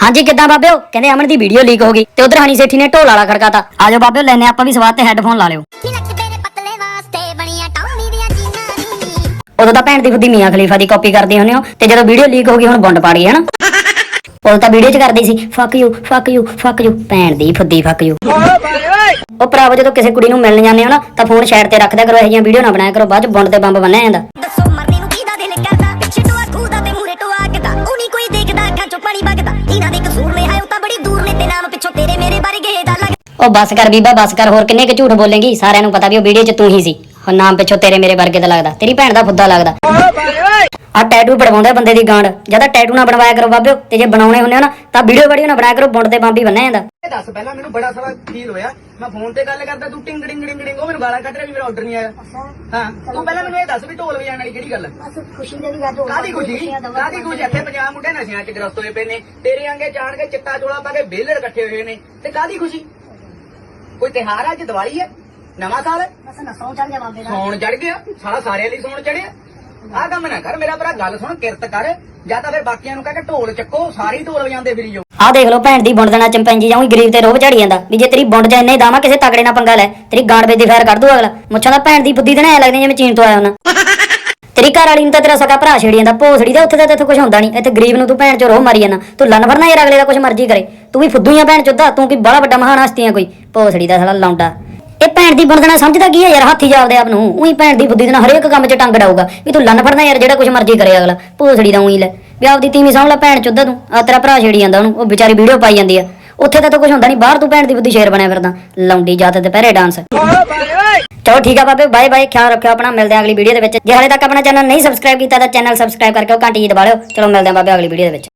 ਹਾਂਜੀ ਕਿੱਦਾਂ ਬਾਬਿਓ? ਕਹਿੰਦੇ ਅਮਨ ਦੀ ਵੀਡੀਓ ਲੀਕ ਹੋ ਗਈ ਤੇ ਉਧਰ ਹਨੀ ਸੇਠੀ ਨੇ ਢੋਲ ਵਾਲਾ ਖੜਕਾਤਾ ਆਜੋ ਬਾਬਿਓ ਲੈਨੇ ਆਪਾਂ ਵੀ ਸਵਾਦ ਤੇ ਹੈੱਡਫੋਨ ਲਾ ਲਿਓ। ਨੀ ਨੀ? ਉਦੋਂ ਤਾਂ ਭੈਣ ਦੀ ਫੁੱਦੀ ਮੀਆਂ ਖਲੀਫਾ ਦੀ ਕਾਪੀ ਕਰਦੇ ਹੁੰਦੇ ਹੋ ਤੇ ਜਦੋਂ ਵੀਡੀਓ ਲੀਕ ਹੋ ਗਈ ਹੁਣ ਬੁੰਡ ਪਾੜ ਗਈ ਹਨਾ? ਉਦੋਂ ਤਾਂ ਵੀਡੀਓ ਚ ਕਰਦੀ ਸੀ fuck you fuck you fuck you ਭੈਣ ਦੀ ਫੁੱਦੀ ਫੱਕ ਯੂ ਉਹ ਭਰਾਵੋ ਜਦੋਂ ਕਿਸੇ ਕੁੜੀ ਨੂੰ ਮਿਲਣ ਜਾਂਦੇ ਹੋ ਨਾ ਤਾਂ ਫੋਨ ਸਾਈਡ ਤੇ ਰੱਖਦਿਆ ਕਰੋ ਇਹੋ ਜਿਹੀਆਂ ਵੀਡੀਓ ਨਾ ਬਣਾਇਆ ਕਰੋ ਬਾਅਦ ਚ ਬੁੰਡ ਤੇ ਬੰਬ ਬੰਨਿਆ ਜਾਂਦਾ। ਉਹ ਬਸ ਕਰ ਬੀਬਾ ਬਸ ਕਰ ਹੋਰ ਕਿੰਨੇ ਕੁ ਝੂਠ ਬੋਲੇਂਗੀ? ਸਾਰਿਆਂ ਨੂੰ ਪਤਾ ਵੀ ਉਹ ਵੀਡੀਓ 'ਚ ਤੂੰ ਹੀ ਸੀ। ਹੁਣ ਨਾਮ ਪਿੱਛੋਂ ਤੇਰੇ ਮੇਰੇ ਵਰਗੇ ਦਾ ਲੱਗਦਾ। ਤੇਰੀ ਭੈਣ ਦਾ ਫੁੱਦਾ ਲੱਗਦਾ। ਆ ਟੈਟੂ ਬਣਵਾਉਂਦੇ ਬੰਦੇ ਦੀ ਗਾਂਡ ਜ਼ਿਆਦਾ ਟੈਟੂ ਨਾ ਬਣਵਾਇਆ ਕਰੋ ਬਾਬਿਓ ਤੇ ਜੇ ਬਣਾਉਣੇ ਹੁੰਦੇ ਹੋ ਨਾ ਤਾਂ ਵੀਡੀਓ ਵੀਡੀਓ ਨਾ ਬਣਾਇਆ ਕਰੋ ਬੁੰਡ ਤੇ ਬੰਬੀ ਬੰਨਿਆ ਜਾਂਦਾ। ਇਹ ਦੱਸ ਪਹਿਲਾਂ ਮੈਨੂੰ ਬੜਾ ਸਾਰਾ ਫੀਲ ਹੋਇਆ? ਮੈਂ ਫੋਨ ਤੇ ਗੱਲ ਕਰਦਾ ਤੂੰ ਟਿੰਗ ਟਿੰਗ ਟਿੰਗ ਟਿੰਗ ਉਹ ਮੈਨੂੰ ਗਾਲਾਂ ਕੱਢ ਰਿਹਾ ਵੀ ਮੇਰਾ ਆਰਡਰ ਨਹੀਂ ਆਇਆ। ਹਾਂ ਤੂੰ ਪਹਿਲਾਂ ਮੈਨੂੰ ਇਹ ਦੱਸ ਵੀ ਢੋਲ ਵਜਾਉਣ ਵਾਲੀ ਕਿਹੜੀ ਗੱਲ? ਹੈ ਖੁਸ਼ੀ ਦੇ ਵੀ ਗੱਲ ਕਾਦੀ ਖੁਸ਼ੀ? ਕਾਦੀ ਖੁਸ਼ੀ? ਇੱਥੇ ਪੰਜਾਬ ਮੁੰਡੇ ਨਸ਼ਿਆਂ 'ਚ ਗ੍ਰਸਤ ਹੋਏ ਪਏ ਨੇ। ਤੇਰੇ ਆਂਗੇ ਜਾਣ ਕੇ ਚਿੱਟਾ ਚੋਲਾ ਪਾ ਕੇ ਬੇਲਰ ਇਕੱਠੇ ਹੋਏ ਨੇ। ਤੇ ਕਾਦੀ ਖੁਸ਼ੀ? ਕੋਈ ਤਿਹਾਰ ਹੈ ਅੱਜ ਦੀਵਾਲੀ ਹੈ ਨਵਾਂ ਸਾਲ ਹੈ ਬਸ ਨਾ ਸੌਂ ਚੱਲ ਜਾ ਬਾਬੇ ਸੌਣ ਚੜ ਗਿਆ ਸਾਲਾ ਸਾਰਿਆਂ ਲਈ ਸੌਣ ਚੜਿਆ ਆਹ ਕੰਮ ਨਾ ਕਰ ਮੇਰਾ ਭਰਾ ਗੱਲ ਸੁਣ ਕਿਰਤ ਕਰ। ਜਾਂ ਤਾਂ ਫਿਰ ਬਾਕੀਆਂ ਨੂੰ ਕਹਿ ਕੇ ਢੋਲ ਚੱਕੋ ਸਾਰੇ ਢੋਲ ਵਜਾਉਂਦੇ ਫਿਰੀ ਜਾਓ। ਆਹ ਦੇਖ ਲਓ ਭੈਣ ਦੀ ਬੁੰਡ ਦੇਣਾ ਚੰਪੈਂਜੀ ਜਾਂ ਉਹੀ ਗਰੀਬ ਤੇ ਰੋਬ ਝਾੜੀ ਜਾਂਦਾ ਵੀ ਜੇ ਤੇਰੀ ਬੁੰਡ ਜਾਂ ਇੰਨੇ ਦਾਵਾ ਕਿਸੇ ਤਗੜੇ ਨਾਲ ਪੰਗਾ ਲੈ ਤੇਰੀ ਗਾਂਡ ਵੇਚ ਦੀ ਫੈਰ ਕੱਢ ਦੂ ਅਗਲਾ। ਮੁੱਛਾਂ ਦਾ ਭੈਣ ਦੀ ਬੁੱਧੀ ਨਾ ਐ ਲੱਗਦੀ ਜਿਵੇਂ ਚੀਨ ਤੋਂ ਆਇਆ ਉਹਨਾਂ ਤੇਰੀ ਘਰ ਵਾਲੀ ਨੂੰ ਤਾਂ ਤੇਰਾ ਸਕਾ ਭਰਾ ਛੇੜੀ ਜਾਂਦਾ ਭੋਸੜੀ ਦਾ ਉੱਥੇ ਤਾਂ ਤੇਥੋਂ ਕੁਝ ਹੁੰਦਾ ਨਹੀਂ ਇੱਥੇ ਗਰੀਬ ਨੂੰ ਤੂੰ ਭੈਣ ਚੋ ਰੋਹ ਮਾਰੀ ਜਾਂਦਾ। ਤੂੰ ਲੰਨ ਫਰਨਾ ਯਾਰ ਅਗਲੇ ਦਾ ਕੁਝ ਮਰਜ਼ੀ ਕਰੇ। ਤੂੰ ਵੀ ਫੁੱਦੂ ਹੀ ਆ ਭੈਣ ਚੋਦਾ ਤੂੰ ਕੀ ਬੜਾ ਵੱਡਾ ਮਹਾਨ ਹਸਤੀ ਆ ਕੋਈ। ਭੋਸੜੀ ਦਾ ਸਾਲਾ ਲੌਂਡਾ। ਇਹ ਭੈਣ ਦੀ ਬੁਣਦਣਾ ਸਮਝਦਾ ਕੀ ਹੈ ਯਾਰ, ਹਾਥੀ ਜਾਪਦੇ ਆਪ ਨੂੰ। ਉਹੀ ਭੈਣ ਦੀ ਬੁੱਧੀ ਦੇ ਨਾਲ ਹਰੇਕ ਕੰਮ 'ਚ ਟੰਗ ਡਾਊਗਾ। ਵੀ ਤੂੰ ਲੰਨ ਫੜਨਾ ਯਾਰ, ਜਿਹੜਾ ਕੁਝ ਮਰਜ਼ੀ ਕਰੇ ਅਗਲਾ। ਭੋਸੜੀ ਦਾ ਉਹੀ ਲੈ। ਵੀ ਆਪਦੀ ਤੀਵੀਂ ਸਾਂਭ ਲੈ ਭੈਣ ਚੋਦਾ ਤੂੰ। ਆ ਤੇਰਾ ਭਰਾ ਛੇੜੀ ਜਾਂਦਾ ਉਹਨੂੰ। ਉਹ ਵਿਚਾਰੀ ਵੀਡੀਓ ਪਾਈ ਜਾਂਦੀ ਆ। ਉੱਥੇ ਤਾਂ ਤਾਂ ਕੁਝ ਹੁੰਦਾ ਨਹੀਂ। ਬਾਹਰ ਤੂੰ ਭੈਣ ਦੀ ਬੁੱਧੀ ਸ਼ੇਰ ਬਣਿਆ ਫਿਰਦਾ। ਲੌਂਡੀ ਜਾਤ ਤੇ ਪਹਿਰੇ ਡਾਂਸ। ਚਲੋ ਠੀਕ ਆ ਬਾਬੇ, ਬਾਏ ਬਾਏ। ਖਿਆਲ ਰੱਖਿਓ ਆਪਣਾ। ਮਿਲਦੇ ਆ ਅਗਲੀ ਵੀਡੀਓ ਦੇ ਵਿੱਚ। ਜੇ ਹਾਲੇ ਤੱਕ ਆਪਣਾ ਚੈਨਲ ਨਹੀਂ ਸਬਸਕ੍ਰਾਈਬ ਕੀਤਾ ਤਾਂ ਚੈਨਲ ਸਬਸਕ੍ਰਾਈਬ ਕਰਕੇ ਉਹ ਘੰਟੀ ਦਬਾ ਲਿਓ। ਚਲੋ ਮਿਲਦੇ ਆ ਬਾਬੇ ਅਗਲੀ ਵੀਡੀਓ ਦੇ ਵਿੱਚ।